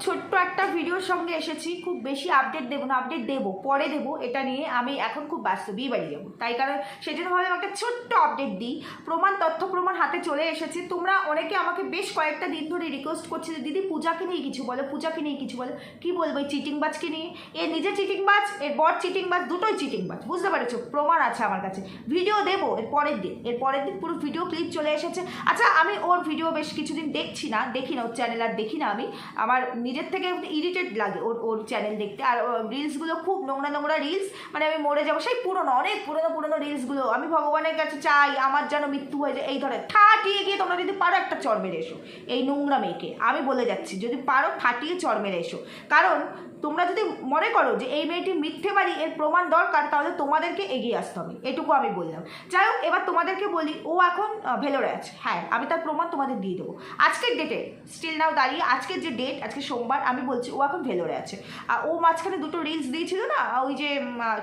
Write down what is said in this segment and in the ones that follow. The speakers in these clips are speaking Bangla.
ছোট্ট একটা ভিডিওর সঙ্গে এসেছি, খুব বেশি আপডেট দেবো না আপডেট দেবো, পরে দেবো, এটা নিয়ে আমি এখন খুব ব্যস্ত, বিয়ে বাড়ি যাব। তাই কারণ সেই জন্য ভাবলাম একটা ছোট্ট আপডেট দিই। প্রমাণ, তথ্য প্রমাণ হাতে চলে এসেছে। তোমরা অনেকে আমাকে বেশ কয়েকটা দিন ধরে রিকোয়েস্ট করছে যে, দিদি, পূজাকে নিয়ে কিছু বলো, পূজাকে নিয়ে কিছু বলো। কী বলব এই চিটিংবাজকে নিয়ে? এর নিজে চিটিংবাজ এর বর চিটিংবাজ দুটোই চিটিংবাজ বুঝতে পেরেছ? প্রমাণ আছে আমার কাছে। ভিডিও দেবো, এর পরের দিন, এর পরের দিন পুরো ভিডিও ক্লিপ চলে এসেছে। আচ্ছা আমি ওর ভিডিও বেশ কিছুদিন দেখছি না, দেখি না, ওর চ্যানেল আর দেখি না আমি। আমার নিজের থেকে ইরিটেড লাগে ওর ওর চ্যানেল দেখতে। আর রিলসগুলো খুব নোংরা নোংরা রিলস মানে আমি মরে যাব। সেই পুরনো, অনেক পুরনো পুরনো রিলসগুলো আমি ভগবানের কাছে চাই, আমার যেন মৃত্যু হয়ে যায়, এই ধরনের। ফাটিয়ে গিয়ে তোমরা যদি পারো একটা চর্মের মেরে এসো, এই নোংরা মেয়েকে। আমি বলে যাচ্ছি, যদি পারো ফাটিয়ে চর্মের মেরে এসো। কারণ তোমরা যদি মনে করো যে এই মেয়েটি মিথ্যে বাড়ি এর প্রমাণ দরকার, তাহলে তোমাদেরকে এগিয়ে আসতে হবে। এটুকু আমি বললাম। যাই হোক, এবার তোমাদেরকে বলি, ও এখন ভেলোরে আছে। হ্যাঁ আমি তার প্রমাণ তোমাদের দিয়ে দেবো। আজকের ডেটে স্টিল নাও দাঁড়িয়ে, আজকের যে ডেট আজকে সোমবার, আমি বলছি ও এখন ভেলোরে আছে। আর ও মাঝখানে দুটো রিলস দিয়েছিল না, ওই যে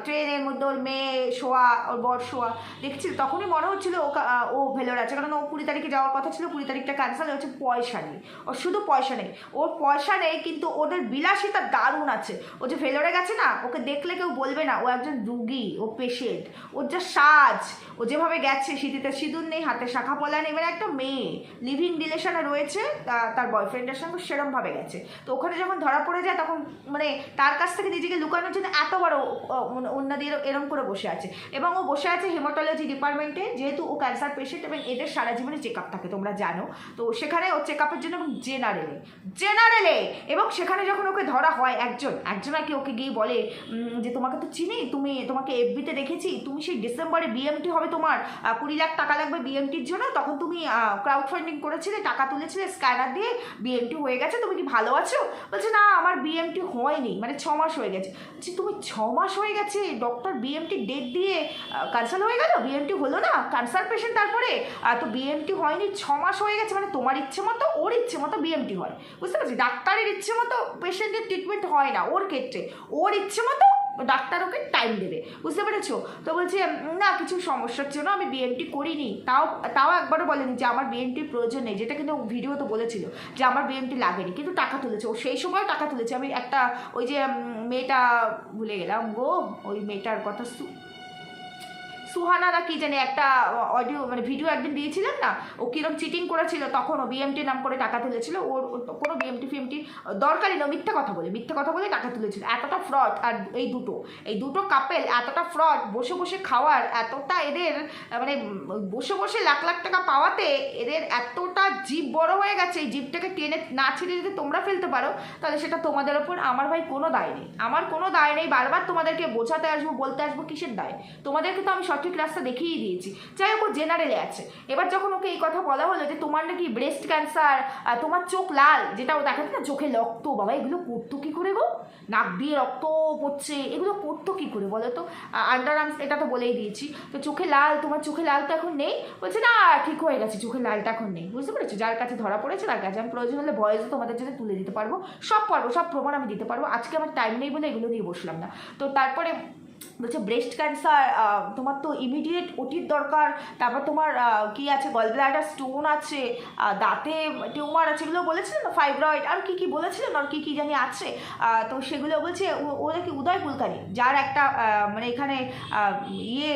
ট্রেনের মধ্যে ওর মেয়ে শোয়া, ওর বর শোয়া দেখছিল তখনই মনে হচ্ছিল ও ও ভেলোরে আছে। কারণ ও কুড়ি তারিখে যাওয়ার কথা ছিল, কুড়ি তারিখটা ক্যান্সেল হচ্ছে পয়সা নেই। ওর শুধু পয়সা নেই। ওর পয়সা নেই, কিন্তু ওদের বিলাসিতা দারুণ আছে। ও যে ভেলোরে গেছে না, ওকে দেখলে কেউ বলবে না, ও একজন রুগী, ও পেশেন্ট ওর যা সাজ, ও যেভাবে গেছে শীতিতে সিঁদুর নেই, হাতে শাখা পলা নেই মানে একটা মেয়ে লিভিং রিলেশনে রয়েছে তার বয়ফ্রেন্ডের সঙ্গে সেরমভাবে গেছে। তো ওখানে যখন ধরা পড়ে যায়, তখন মানে তার কাছ থেকে নিজেকে লুকানোর জন্য এত বড় অন্যদের এরম করে বসে আছে। এবং ও বসে আছে হেমাটোলজি ডিপার্টমেন্টে যেহেতু ও ক্যান্সার পেশেন্ট এবং এদের সারা জীবনে চেক আপ থাকে, তোমরা জানো। তো সেখানে ও চেক আপের জন্য জেনারেলে জেনারেলে এবং সেখানে যখন ওকে ধরা হয় একজন একজন আর কি ওকে গিয়ে বলে যে তোমাকে তো চিনি, তুমি, তোমাকে এফবিতে দেখেছি, তুমি সেই ডিসেম্বরে বিএমটি হবে তোমার কুড়ি লাখ টাকা লাগবে বিএমটির জন্য, তখন তুমি ক্রাউড ফান্ডিং করেছিলে, টাকা তুলেছিলে স্ক্যানার দিয়ে বিএমটি হয়ে গেছে, তুমি কি ভালো আছো? বলছে, না, আমার বিএমটি হয়নি মানে ছ মাস হয়ে গেছে। বলছি, তুমি ছ মাস হয়ে গেছে ডক্টর বিএমটি ডেট দিয়ে ক্যান্সার হয়ে গেল? বিএমটি হলো না ক্যান্সার পেশেন্ট তারপরে তো বিএমটি হয়নি, ছ মাস হয়ে গেছে মানে তোমার ইচ্ছে মতো, ওর ইচ্ছে মতো বিএমটি হয়। বুঝতে পারছি? ডাক্তারের ইচ্ছে মতো পেশেন্টের ট্রিটমেন্ট হয় না, ওর ক্ষেত্রে। ওর ইচ্ছে মতো ডাক্তার ওকে টাইম দেবে। বুঝতে পেরেছ? তো বলছে, না, কিছু সমস্যার জন্য আমি বিএনটি করিনি। তাও তাও একবারও বলেনি যে, আমার বিএনটির প্রয়োজন নেই। যেটা কিন্তু ভিডিও তো বলেছিল যে, আমার বিএনটি লাগেনি। কিন্তু টাকা তুলেছে। ও সেই সময় টাকা তুলেছে। আমি একটা ওই যে মেয়েটা ভুলে গেলাম গো, ওই মেয়েটার কথা সু- সুহানা না কি জানি একটা অডিও মানে ভিডিও একদিন দিয়েছিলেন না, ও কিরম চিটিং করেছিল, তখন ও বিএমটি নাম করে টাকা তুলেছিল, ওর কোনো বিএমটি ফিএমটি দরকারই না মিথ্যা কথা বলে, মিথ্যা কথা বলে টাকা তুলেছিল, এতটা ফ্রড আর এই দুটো এই দুটো কাপেল এতটা ফ্রড বসে বসে খাওয়ার, এতটা এদের মানে বসে বসে লাখ লাখ টাকা পাওয়াতে এদের এতটা জীব বড় হয়ে গেছে, এই জীবটাকে টেনে না ছেড়ে যদি তোমরা ফেলতে পারো, তাহলে সেটা তোমাদের ওপর আমার ভাই কোনো দায় নেই, আমার কোনো দায় নেই, বারবার তোমাদেরকে বোঝাতে আসব, বলতে আসব কিসের দায়, তোমাদেরকে তো আমি সঠিক রাস্তা দেখিয়ে দিয়েছি। যাই হোক জেনারেলে আছে। এবার যখন ওকে এই কথা বলা হলো যে, তোমার নাকি ব্রেস্ট ক্যান্সার তোমার চোখ লাল যেটা ও দেখাচ্ছে না চোখে রক্ত, বাবা, এগুলো করতো কী করে গো? নাক দিয়ে রক্ত পড়ছে, এগুলো করতো কী করে বলো তো? আন্ডার আর্মস এটা তো বলেই দিয়েছি। তো চোখে লাল, তোমার চোখে লাল তো এখন নেই? বলছে, না, ঠিক হয়ে গেছে, চোখে লালটা এখন নেই। বুঝতে পেরেছ? যার কাছে ধরা পড়েছে, তার কাছে আমি প্রয়োজন হলে ভয়েসও তোমাদের জন্য তুলে দিতে পারব। সব পারব, সব প্রমাণ আমি দিতে পারব। আজকে আমার টাইম নেই বলে এগুলো নিয়ে বসলাম না। তো তারপরে বলছে ব্রেস্ট ক্যান্সার তোমার তো ইমিডিয়েট ওটির দরকার, তারপর তোমার কি আছে গলব্লাডার স্টোন আছে দাঁতে টিউমার আছে, এগুলো বলেছিলেন না ফাইব্রয়েড আর কি কি বলেছিলেন, আর কি কি জানি আছে তো সেগুলো বলছে ও- নাকি উদয় কুলকারি যার একটা মানে এখানে ইয়ে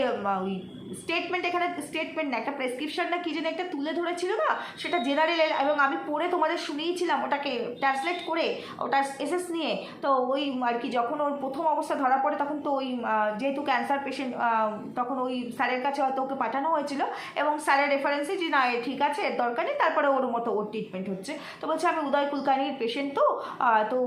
স্টেটমেন্ট এখানে স্টেটমেন্ট না, একটা প্রেসক্রিপশন না কি যেন একটা তুলে ধরেছিল না? সেটা জেনারেল এবং আমি পড়ে তোমাদের শুনিয়েছিলাম ওটাকে ট্রান্সলেট করে, ওটা এসএস নিয়ে। তো ওই আর কি, যখন ওর প্রথম অবস্থা ধরা পড়ে, তখন তো ওই যেহেতু ক্যান্সার পেশেন্ট তখন ওই স্যারের কাছে হয়তো ওকে পাঠানো হয়েছিল, এবং স্যারের রেফারেন্সে যে, না ঠিক আছে, এর দরকার নেই, তারপরে ওর মতো ওর ট্রিটমেন্ট হচ্ছে। তো বলছে, আমি উদয় কুলকানির পেশেন্ট তো তো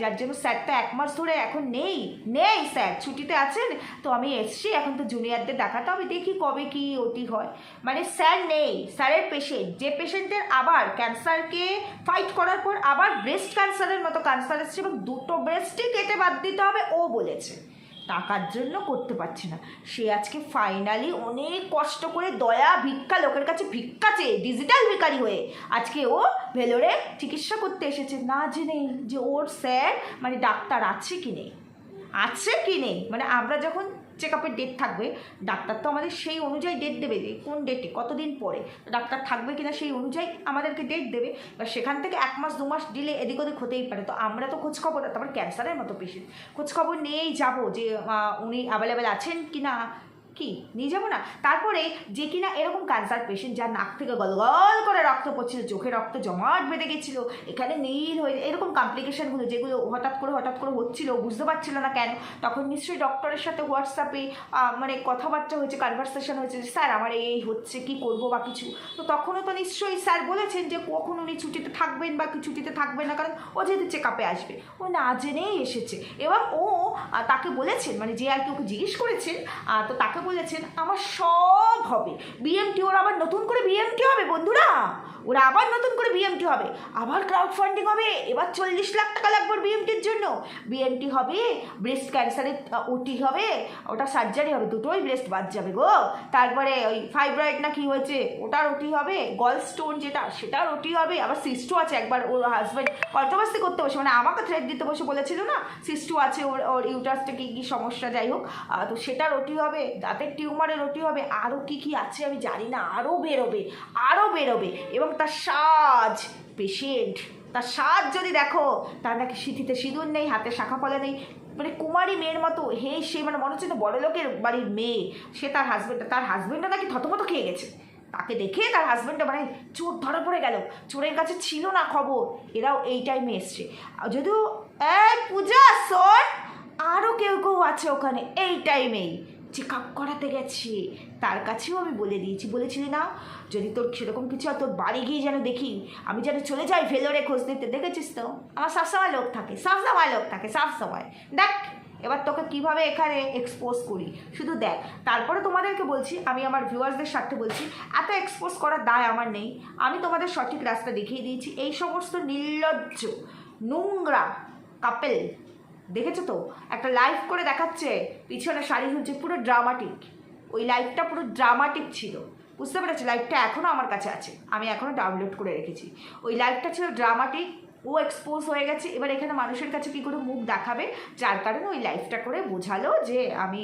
যার জন্য স্যারটা এক মাস ধরে এখন নেই নেই স্যার, ছুটিতে আছেন, তো আমি এসছি, এখন তো জুনিয়রদের দেখাতে হবে দেখি কবে কি ওটি হয়। মানে স্যার নেই, স্যারের পেশেন্ট যে পেশেন্টের আবার ক্যান্সারকে ফাইট করার পর আবার ব্রেস্ট ক্যান্সারের মতো ক্যান্সার এসছে এবং দুটো ব্রেস্টই কেটে বাদ দিতে হবে, ও বলেছে। টাকার জন্য করতে পারছে না। সে আজকে ফাইনালি অনেক কষ্ট করে দয়া, ভিক্ষা, লোকের কাছে ভিক্ষা চেয়ে ডিজিটাল ভিকারি হয়ে আজকে ও ভেলোরে চিকিৎসা করতে এসেছে। না জেনে যে ওর স্যার মানে ডাক্তার আছে কি নেই? আছে কি নেই? মানে আমরা যখন চেক আপের ডেট থাকবে, ডাক্তার তো আমাদের সেই অনুযায়ী ডেট দেবে যে কোন ডেটে কতদিন পরে, ডাক্তার থাকবে কিনা সেই অনুযায়ী আমাদেরকে ডেট দেবে, বা সেখান থেকে এক মাস, দু মাস ডিলে এদিক ওদিক হতেই পারে। তো আমরা তো খোঁজখবর, তারপর ক্যান্সারের মতো পেশেন্ট খোঁজখবর নিয়েই যাব যে উনি অ্যাভেলেবেল আছেন কি না কি? নিয়ে যাব না। তারপরে যে কিনা এরকম ক্যান্সার পেশেন্ট যার নাক থেকে গলগল করে রক্ত পড়ছিল, চোখে রক্ত জমাট বেঁধে গেছিল, এখানে নীল হয়ে এরকম কমপ্লিকেশনগুলো যেগুলো হঠাৎ করে হঠাৎ করে হচ্ছিল, বুঝতে পারছিল না কেন, তখন নিশ্চয়ই ডক্টরের সাথে হোয়াটসঅ্যাপে মানে কথাবার্তা হয়েছে কনভারসেশন হয়েছে যে, স্যার, আমার এই হচ্ছে, কি করব বা কিছু? তো তখনও তো নিশ্চয়ই স্যার বলেছেন যে, কখন উনি ছুটিতে থাকবেন বা কি ছুটিতে থাকবেন না, কারণ ও যেহেতু চেক আপে আসবে। ও না জেনেই এসেছে। এবং ও তাকে বলেছেন মানে যে আর কি ওকে জিজ্ঞেস করেছেন তো তাকে বলেছেন আমার সব হবে। বিএমটি ওর আবার নতুন করে বিএমটি হবে বন্ধুরা? ওরা আবার নতুন করে বিএমটি হবে। আবার ক্রাউড ফান্ডিং হবে। এবার চল্লিশ লাখ টাকা লাগবে বিএমটির জন্য। বিএমটি হবে ব্রেস্ট ক্যান্সারের ওটি হবে, ওটা সার্জারি হবে, দুটোই ব্রেস্ট বাদ যাবে গো। তারপরে ওই ফাইব্রয়েড না কি হয়েছে, ওটার ওটি হবে গল স্টোন যেটা, সেটার ওটি হবে, আবার সিস্টো আছে একবার ওর হাজব্যান্ড কন্ট্রোভার্সি করতে বসে মানে আমাকে থ্রেড দিতে বসে বলেছিল না সিস্টু আছে ওর ওর ইউটাসটা কী কী সমস্যা, যাই হোক। তো সেটার ওটি হবে, দাঁতের টিউমারের ওটি হবে, আরও কী কী আছে আমি জানি না আরও বেরোবে আরও বেরোবে। এবং তার সাজ পেশেন্ট তার সাজ যদি দেখো, তার নাকি সিঁথিতে সিঁদুর নেই, হাতে শাখা ফলে নেই। মানে কুমারী মেয়ের মতো, হে, সে মানে মনে হচ্ছে না বড় লোকের বাড়ির মেয়ে, সে তার হাজব্যান্ড তার হাজব্যান্ডটা নাকি থতমতো খেয়ে গেছে। তাকে দেখে তার হাজব্যান্ডটা মানে চোর ধরা পড়ে গেল। চোরের কাছে ছিল না খবর, এরাও এই টাইমে এসছে। যদিও পূজা, শোন আরও কেউ কেউ আছে ওখানে, এই টাইমেই চেক আপ করাতে গেছে। তার কাছেও আমি বলে দিয়েছি, বলেছিলি না, যদি তোর সেরকম কিছু হয়, তোর বাড়ি গিয়ে যেন দেখি, আমি যেন চলে যাই ভেলোরে খোঁজ নিতে, দেখেছিস তো? আমার সবসময় লোক থাকে সবসময় লোক থাকে সবসময় দেখ, এবার তোকে কীভাবে এখানে এক্সপোজ করি। শুধু দেখ, তারপরে তোমাদেরকে বলছি, আমি আমার ভিউয়ার্সদের সাথে বলছি, এত এক্সপোজ করার দায় আমার নেই। আমি তোমাদের সঠিক রাস্তা দেখিয়ে দিয়েছি। এই সমস্ত নির্লজ্জ, নোংরা কাপেল দেখেছ তো? একটা লাইভ করে দেখাচ্ছে, পিছনে শাড়ি হচ্ছে পুরো ড্রামাটিক ওই লাইভটা পুরো ড্রামাটিক ছিল। বুঝতে পেরেছ? লাইভটা এখনও আমার কাছে আছে। আমি এখনও ডাউনলোড করে রেখেছি। ওই লাইভটা ছিল ড্রামাটিক ও এক্সপোজ হয়ে গেছে। এবার এখানে মানুষের কাছে কী করে মুখ দেখাবে? যার কারণে ওই লাইফটা করে বোঝালো যে আমি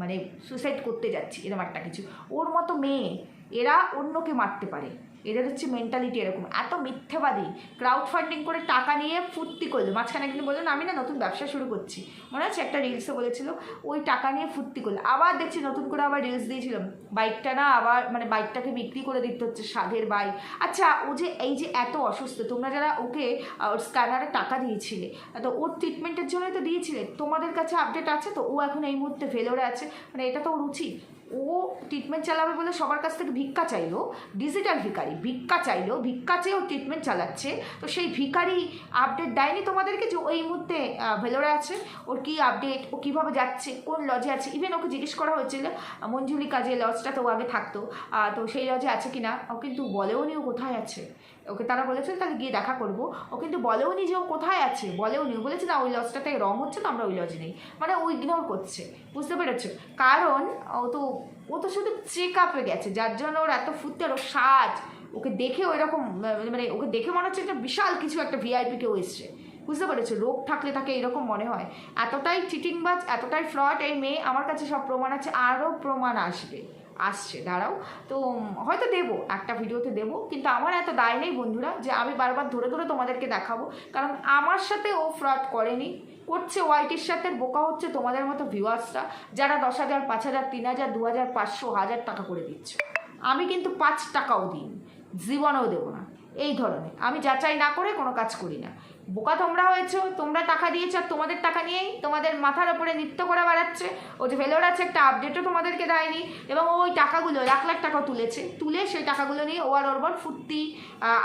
মানে সুসাইড করতে যাচ্ছি এরকম একটা কিছু। ওর মতো মেয়ে, এরা অন্যকে মারতে পারে। এদের হচ্ছে মেন্টালিটি এরকম। এত মিথ্যেবাদী। ক্রাউড ফান্ডিং করে টাকা নিয়ে ফুর্তি করল। মাঝখানে একদিন বললেন আমি না নতুন ব্যবসা শুরু করছি। মনে আছে? একটা রিলসে বলেছিল, ওই টাকা নিয়ে ফুর্তি করল। আবার দেখছি নতুন করে আবার রিলস দিয়েছিলাম বাইকটা না আবার মানে বাইকটাকে বিক্রি করে দিতে হচ্ছে সাধের বাইক আচ্ছা ও যে এই যে এত অসুস্থ, তোমরা যারা ওকে ওর স্ক্যানারে টাকা দিয়েছিলে, তো ওর ট্রিটমেন্টের জন্যই তো দিয়েছিলে। তোমাদের কাছে আপডেট আছে তো? ও এখন এই মুহূর্তে ফেলোরে আছে। মানে এটা তো ওর উচিত। ও ট্রিটমেন্ট চালাবে বলে সবার কাছ থেকে ভিক্ষা চাইলো ডিজিটাল ভিকারি ভিক্ষা চাইলো, ভিক্ষা চেয়েও ট্রিটমেন্ট চালাচ্ছে। তো সেই ভিখারি আপডেট দেয়নি তোমাদেরকে যে ওই মুহূর্তে ভেলোরে আছে? ওর কী আপডেট ও কীভাবে যাচ্ছে, কোন লজে আছে? ইভেন ওকে জিজ্ঞেস করা হয়েছিল, মঞ্জুলিকা যে লজটা তো আগে থাকতো তো সেই লজে আছে কি না ও কিন্তু বলেও নি ও কোথায় আছে। ওকে তারা বলেছিল, তাহলে গিয়ে দেখা করব। ও কিন্তু বলেও নি যে ও কোথায় আছে বলেও নি বলেছে, না, ওই লজটাতে রং হচ্ছে, তো আমরা ওই লজে নেই। মানে ও ইগনোর করছে, বুঝতে পেরেছ? কারণ ও তো ও তো শুধু চেক আপে গেছে, যার জন্য ওর এত ফুটতে ওর সাজ, ওকে দেখে ওই রকম মানে ওকে দেখে মনে হচ্ছে একটা বিশাল কিছু একটা ভিআইপি কেউ এসছে। বুঝতে পেরেছ? রোগ থাকলে তাকে এরকম মনে হয়। এতটাই চিটিংবাজ এতটাই ফ্রড এই মেয়ে, আমার কাছে সব প্রমাণ আছে আরও প্রমাণ আসবে। আসছে, দাঁড়াও। তো হয়তো দেবো, একটা ভিডিওতে দেবো, কিন্তু আমার এত দায় নেই বন্ধুরা যে আমি বারবার ধরে ধরে তোমাদেরকে দেখাবো। কারণ আমার সাথে ও ফ্রড করেনি, করছে ওয়াইটির সাথে, বোকা হচ্ছে তোমাদের মতো ভিউয়ার্সরা যারা দশ হাজার, পাঁচ হাজার, তিন হাজার, দু হাজার, পাঁচশো, হাজার টাকা করে দিচ্ছ। আমি কিন্তু পাঁচ টাকাও দিই জীবনেও দেবো না, এই ধরনের। আমি যাচাই না করে কোনো কাজ করি না। বোকা তোমরা হয়েছো, তোমরা টাকা দিয়েছ, আর তোমাদের টাকা নিয়েই তোমাদের মাথার ওপরে নৃত্য করে বেড়াচ্ছে। ও যে ভেলোর আছে, একটা আপডেটও তোমাদেরকে দেয়নি, এবং ওই টাকাগুলো লাখ লাখ টাকা তুলেছে। তুলে সেই টাকাগুলো নিয়ে ও আর ওর ফুর্তি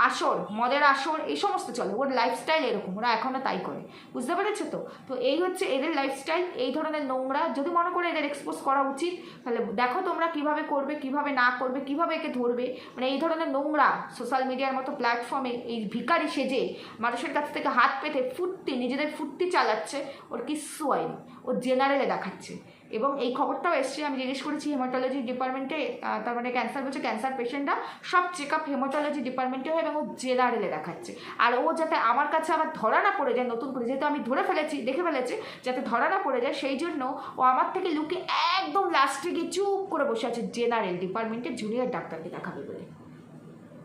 আসর, মদের আসর, এই সমস্ত চলে। ওর লাইফস্টাইল এরকম, ওরা এখনও তাই করে। বুঝতে পেরেছ তো? তো এই হচ্ছে এদের লাইফস্টাইল এই ধরনের নোংরা। যদি মনে করে এদের এক্সপোজ করা উচিত, তাহলে দেখো তোমরা কীভাবে করবে, কীভাবে না করবে, কীভাবে একে ধরবে। মানে এই ধরনের নোংরা সোশ্যাল মিডিয়ার মতো প্ল্যাটফর্মে এই ভিকারি সেজে মানুষের কাছ থেকে হাত পেতে ফুর্তি নিজেদের ফুর্তি চালাচ্ছে ওর কিচ্ছু হয়নি ও জেনারেলে দেখাচ্ছে। এবং এই খবরটাও এসছে, আমি জিজ্ঞেস করেছি হেমাটোলজি ডিপার্টমেন্টে তার মানে ক্যান্সার বলছে ক্যান্সার পেশেন্টরা সব চেক আপ হেমাটোলজি ডিপার্টমেন্টে হয় এবং ও জেনারেলে দেখাচ্ছে। আর ও যাতে আমার কাছে আবার ধরা না পড়ে যায় নতুন করে, যেহেতু আমি ধরে ফেলেছি, দেখে ফেলেছি, যাতে ধরা না পড়ে যায়, সেই জন্য ও আমার থেকে লুকে একদম লাস্টে গিয়ে চুপ করে বসে আছে জেনারেল ডিপার্টমেন্টের জুনিয়র ডাক্তারকে দেখাবে বলে।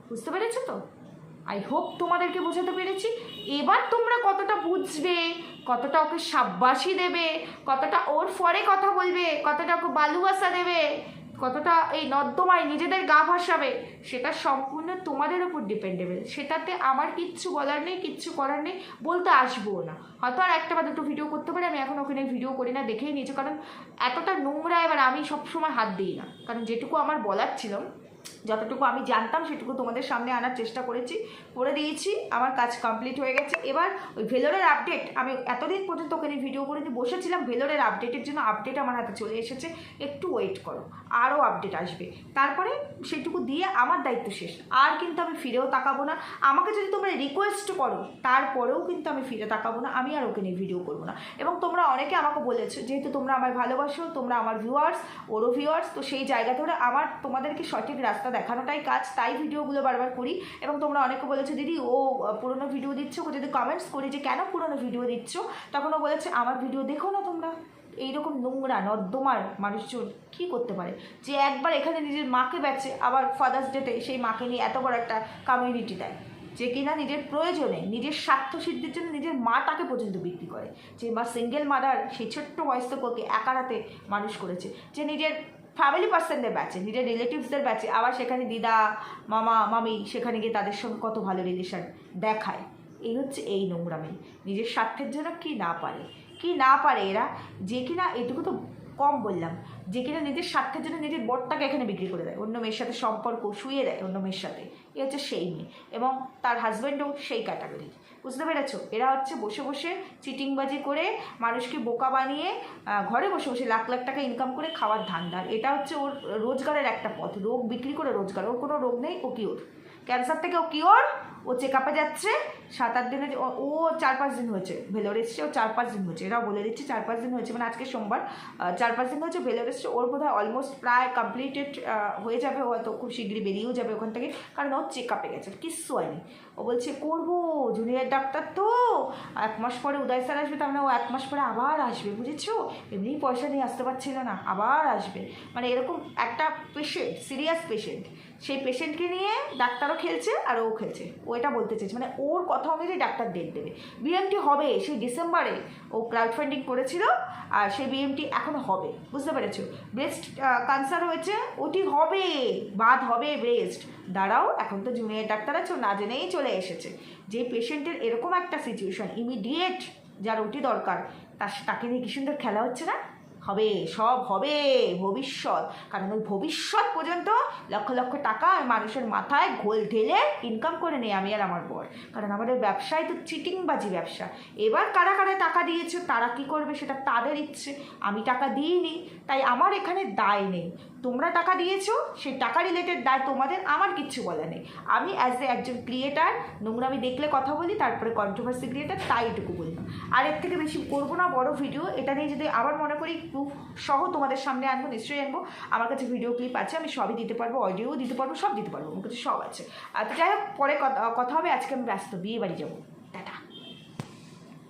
বুঝতে পেরেছ তো? আই হোপ তোমাদেরকে বোঝাতে পেরেছি। এবার তোমরা কতটা বুঝবে, কতটা ওকে সাব্বাসি দেবে, কতটা ওর ফরে কথা বলবে, কতটা ওকে বালুবাসা দেবে, কতটা এই নর্দমায় নিজেদের গা ভাসাবে, সেটা সম্পূর্ণ তোমাদের ওপর ডিপেন্ডেবল সেটাতে আমার কিচ্ছু বলার নেই, কিচ্ছু করার নেই, বলতে আসব না। হয়তো আর একটা বা দুটো ভিডিও করতে পারি, আমি এখন ওখানে ভিডিও করি না, দেখেই নিয়েছি, কারণ এতটা নোংরা এবার আমি সবসময় হাত দিই না। কারণ যেটুকু আমার বলার ছিল যতটুকু আমি জানতাম সেটুকু তোমাদের সামনে আনার চেষ্টা করেছি, করে দিয়েছি, আমার কাজ কমপ্লিট হয়ে গেছে। এবার ওই ভেলোরের আপডেট আমি এতদিন পর্যন্ত ওখানে ভিডিও করে বসেছিলাম, ভেলোরের আপডেটের জন্য আপডেট আমার হাতে চলে এসেছে। একটু ওয়েট করো আরও আপডেট আসবে। তারপরে সেটুকু দিয়ে আমার দায়িত্ব শেষ। আর কিন্তু আমি ফিরেও তাকাবো না। আমাকে যদি তোমরা রিকোয়েস্ট করো, তারপরেও কিন্তু আমি ফিরে তাকাবো না, আমি আর ওকে নিয়ে ভিডিও করব না। এবং তোমরা অনেকে আমাকে বলেছ, যেহেতু তোমরা আমায় ভালোবাসো, তোমরা আমার ভিউয়ার্স ওরও ভিউয়ার্স তো সেই জায়গা ধরে আমার তোমাদেরকে সঠিক রাস্তা দেখানোটাই কাজ, তাই ভিডিওগুলো বারবার করি। এবং তোমরা অনেকে বলেছ, দিদি, ও পুরনো ভিডিও দিচ্ছ? যদি কমেন্টস করি যে, কেন পুরনো ভিডিও দিচ্ছ? তখন ও বলেছে, আমার ভিডিও দেখো না তোমরা। এইরকম নোংরা, নর্দমার মানুষজন কী করতে পারে? যে একবার এখানে নিজের মাকে বেচে, আবার ফাদার্স ডেতে সেই মাকে নিয়ে এত বড় একটা কমিউনিটি দেয়, যে কিনা নিজের প্রয়োজনে, নিজের স্বার্থ সিদ্ধির জন্য নিজের মাটাকে পর্যন্ত বিক্রি করে। যে মা সিঙ্গেল মাদার সেই ছোট্ট বয়স্ক কোকে একা রাতে মানুষ করেছে, যে নিজের ফ্যামিলি পার্সনদের ব্যাচে নিজের রিলেটিভসদের ব্যাচে আবার সেখানে দিদা, মামা, মামি, সেখানে গিয়ে তাদের সঙ্গে কত ভালো রিলেশন দেখায়। এই হচ্ছে এই নোংরামি। নিজের স্বার্থের জন্য কি না পারে? কি না পারে এরা? যে কিনা এটুকু তো কম বললাম, যে কিনা নিজের স্বার্থের জন্য নিজের বরটাকে এখানে বিক্রি করে দেয়। অন্য মেয়ের সাথে সম্পর্ক শুয়ে দেয় অন্য মেয়ের সাথে। এ হচ্ছে সেই মেয়ে এবং তার হাজব্যান্ডও সেই ক্যাটাগরি বুঝতে পেরেছ? এরা হচ্ছে বসে বসে চিটিংবাজি করে মানুষকে বোকা বানিয়ে ঘরে বসে বসে লাখ লাখ টাকা ইনকাম করে খাওয়ার ধান্দার এটা হচ্ছে ওর রোজগারের একটা পথ। রোগ বিক্রি করে রোজগার। ওর কোনো রোগ নেই, ও কিওর ক্যান্সার থেকে ও কিওর ও চেক আপে যাচ্ছে, সাত আট দিনের ও- চার পাঁচ দিন হয়েছে, ভেলোর এসছে, ও চার পাঁচ দিন হয়েছে, এরাও বলে দিচ্ছে চার পাঁচ দিন হয়েছে মানে আজকে সোমবার চার পাঁচ দিন হয়েছে, ভেলোর এসছে, ওর বোধহয় অলমোস্ট প্রায় কমপ্লিটেড হয়ে যাবে, ও হয়তো খুব শীঘ্রই বেরিয়েও যাবে ওখান থেকে, কারণ ও চেক আপে গেছে, কিচ্ছু হয়নি। ও বলছে, করব, জুনিয়র ডাক্তার তো এক মাস পরে উদয় স্যার আসবে, তার মানে ও এক মাস পরে আবার আসবে, বুঝেছ? এমনিই পয়সা নিয়ে আসতে পারছিল না, আবার আসবে। মানে এরকম একটা পেশেন্ট সিরিয়াস পেশেন্ট সেই পেশেন্টকে নিয়ে ডাক্তারও খেলছে আর ও খেলছে। ও এটা বলতে চাইছে। মানে ওর কথা অনুযায়ী ডাক্তার ডেট দেবে। বিএমটি হবে সেই ডিসেম্বরে ও ক্রাউড ফান্ডিং করেছিল আর সেই বিএমটি এখন হবে। বুঝতে পেরেছ? ব্রেস্ট ক্যান্সার হয়েছে, ওটি হবে, বাদ হবে ব্রেস্ট দাঁড়াও, এখন তো জুনিয়র ডাক্তার আছে, না জেনেই চলে এসেছে। যে পেশেন্টের এরকম একটা সিচুয়েশন ইমিডিয়েট যার ওটি দরকার, তার তাকে নিয়ে কি সুন্দর খেলা হচ্ছে না। হবে, সব হবে ভবিষ্যৎ। কারণ ওই ভবিষ্যৎ পর্যন্ত লক্ষ লক্ষ টাকা মানুষের মাথায় ঘোল ঢেলে ইনকাম করে নেই আমি আর আমার বর। কারণ আমাদের ব্যবসায় তো চিটিংবাজি ব্যবসা। এবার কারা কারা টাকা দিয়েছে, তারা কি করবে সেটা তাদের ইচ্ছে। আমি টাকা দিইনি, তাই আমার এখানে দায় নেই। তোমরা টাকা দিয়েছ সেই টাকা রিলেটেড দায় তোমাদের, আমার কিচ্ছু বলা নেই। আমি অ্যাজ এ একজন ক্রিয়েটার নোংরামি দেখলে কথা বলি, তারপরে কন্ট্রোভার্সি ক্রিয়েটার তাই এটুকু বললাম। আর এর থেকে বেশি করব না, বড় ভিডিও এটা নিয়ে যদি আবার মনে করি প্রুফ সহ তোমাদের সামনে আনব, নিশ্চয়ই আনব। আমার কাছে ভিডিও ক্লিপ আছে, আমি সবই দিতে পারব অডিও দিতে পারব, সব দিতে পারব, আমার কাছে সব আছে। আর যাই হোক, পরে কথা হবে, আজকে আমি ব্যস্ত, বিয়ে বাড়ি যাব।